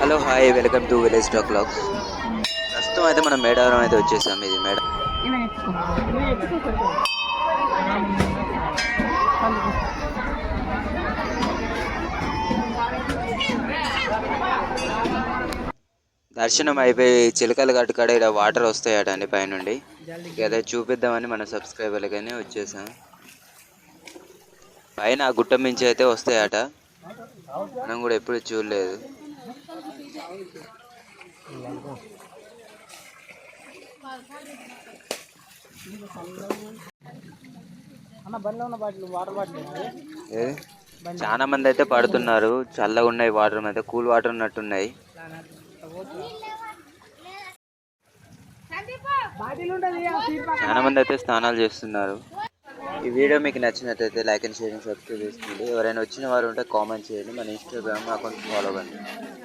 Hello hi welcome to village talk blogs ప్రస్తుతం అయితే మనం మేడారం అయితే వచ్చేసాం. ఇది మేడ దర్శనం అయిపోయి చిలకలు గట్టు కాడ ఇక్కడ వాటర్ వస్తాయట అండి పైనుండి. అదే చూపిద్దామని మన సబ్స్క్రైబర్లకనే వచ్చేసాం. పైన ఆ గుట్ట మించి అయితే వస్తాయట. మనం కూడా ఎప్పుడు చూడలేదు. చాలా మంది అయితే పడుతున్నారు. చల్లగా ఉన్నాయి వాటర్ అయితే కూల్ వాటర్ ఉన్నట్టున్నాయి. చాలా మంది అయితే స్నానాలు చేస్తున్నారు. ఈ వీడియో మీకు నచ్చినట్లయితే లైక్ అండ్ షేర్ సబ్స్క్రైబ్ చేసుకోండి. ఎవరైనా వచ్చిన వారు ఉంటే కామెంట్ చేయండి. మన ఇన్స్టాగ్రామ్ అకౌంట్ ఫాలో అవ్వండి.